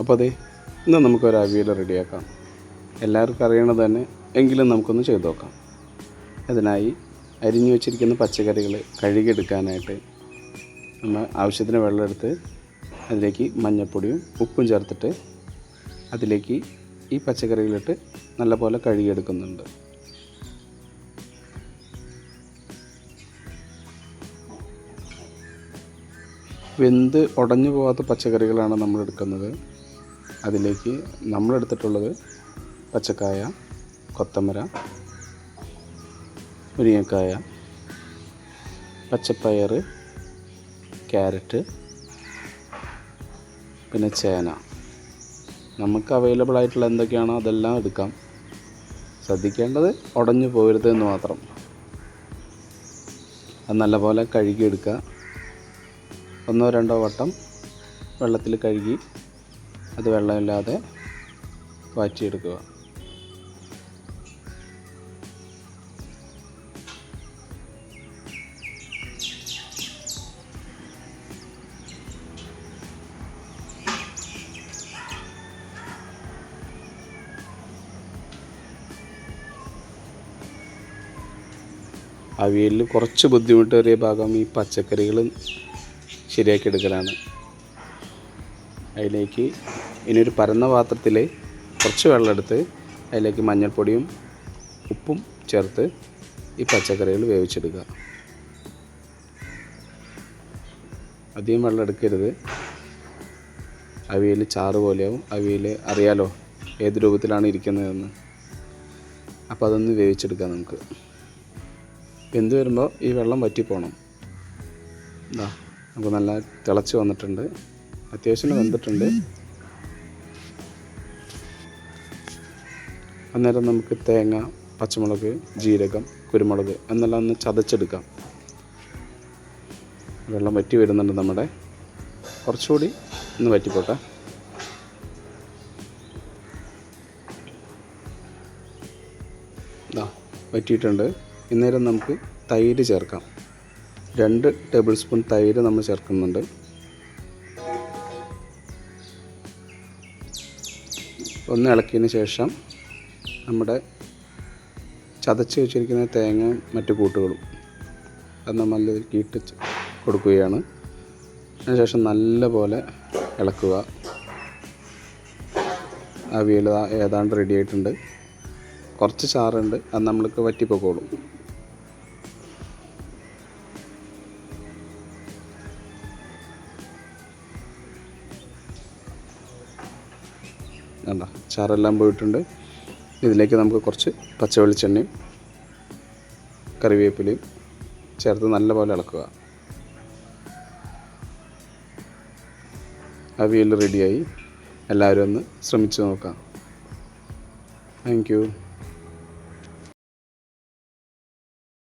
അപ്പോൾ അതെ ഇന്ന് നമുക്കൊരു അവിയൽ റെഡിയാക്കാം. എല്ലാവർക്കും അറിയണത് തന്നെ എങ്കിലും നമുക്കൊന്ന് ചെയ്തു നോക്കാം. അതിനായി അരിഞ്ഞു വെച്ചിരിക്കുന്ന പച്ചക്കറികൾ കഴുകിയെടുക്കാനായിട്ട് നമ്മൾ ആവശ്യത്തിന് വെള്ളമെടുത്ത് അതിലേക്ക് മഞ്ഞൾപ്പൊടിയും ഉപ്പും ചേർത്തിട്ട് അതിലേക്ക് ഈ പച്ചക്കറികളിട്ട് നല്ലപോലെ കഴുകിയെടുക്കുന്നുണ്ട്. വെന്ത് ഉടഞ്ഞു പോകാത്ത പച്ചക്കറികളാണ് നമ്മൾ എടുക്കുന്നത് അതിലേക്ക് നമ്മൾ എടുത്തിട്ടുള്ളത് പച്ചക്കായ കൊത്തമര മുരിങ്ങക്കായ പച്ചപ്പയർ ക്യാരറ്റ് പിന്നെ ചേന. നമുക്ക് അവൈലബിൾ ആയിട്ടുള്ള എന്തൊക്കെയാണോ അതെല്ലാം എടുക്കാം. ശ്രദ്ധിക്കേണ്ടത് ഉടഞ്ഞു പോകരുത് എന്ന് മാത്രം. അത് നല്ലപോലെ കഴുകിയെടുക്കുക. ഒന്നോ രണ്ടോ വട്ടം വെള്ളത്തിൽ കഴുകി അത് വെള്ളമില്ലാതെ വാറ്റിയെടുക്കുക. അവിയലിൽ കുറച്ച് ബുദ്ധിമുട്ടേറിയ ഭാഗം ഈ പച്ചക്കറികൾ ശരിയാക്കി എടുക്കലാണ്. അതിലേക്ക് ഇനി ഒരു പരന്ന പാത്രത്തിൽ കുറച്ച് വെള്ളമെടുത്ത് അതിലേക്ക് മഞ്ഞൾപ്പൊടിയും ഉപ്പും ചേർത്ത് ഈ പച്ചക്കറികൾ വേവിച്ചെടുക്കുക. അധികം വെള്ളം എടുക്കരുത്. അവിയൽ ചാറ് പോലെയാവും. അവിയൽ അറിയാലോ ഏത് രൂപത്തിലാണ് ഇരിക്കുന്നതെന്ന്. അപ്പോൾ അതൊന്ന് വേവിച്ചെടുക്കാം നമുക്ക്. വെന്ത് വരുമ്പോൾ ഈ വെള്ളം വറ്റിപ്പോണം. ഇതാ നമുക്ക് നല്ല തിളച്ച് വന്നിട്ടുണ്ട്. അത്യാവശ്യം വന്നിട്ടുണ്ട്. അന്നേരം നമുക്ക് തേങ്ങ പച്ചമുളക് ജീരകം കുരുമുളക് എന്നെല്ലാം ഒന്ന് ചതച്ചെടുക്കാം. വെള്ളം വറ്റി വരുന്നുണ്ട് നമ്മുടെ. കുറച്ചുകൂടി ഒന്ന് വറ്റിപ്പോട്ടെ ഇതാ വറ്റിയിട്ടുണ്ട്. ഇന്നേരം നമുക്ക് തൈര് ചേർക്കാം. രണ്ട് ടേബിൾ സ്പൂൺ തൈര് നമ്മൾ ചേർക്കുന്നുണ്ട്. ഒന്ന് ഇളക്കിയതിന് ശേഷം നമ്മുടെ ചതച്ച് വെച്ചിരിക്കുന്ന തേങ്ങ മറ്റു കൂട്ടുകളും അത് നമ്മൾ ഇട്ട് കൊടുക്കുകയാണ്. അതിനുശേഷം നല്ലപോലെ ഇളക്കുക. അവിയൽ ഏതാണ്ട് റെഡി ആയിട്ടുണ്ട്. കുറച്ച് ചാറുണ്ട് അത് നമ്മൾക്ക് വറ്റിപ്പോക്കോളും. വേണ്ട ചാറെല്ലാം പോയിട്ടുണ്ട്. ഇതിലേക്ക് നമുക്ക് കുറച്ച് പച്ച വെളിച്ചെണ്ണയും കറിവേപ്പിലയും ചേർത്ത് നല്ലപോലെ ഇളക്കുക. അവിയൽ റെഡിയായി എല്ലാവരും ഒന്ന് ശ്രമിച്ചു നോക്കാം. താങ്ക്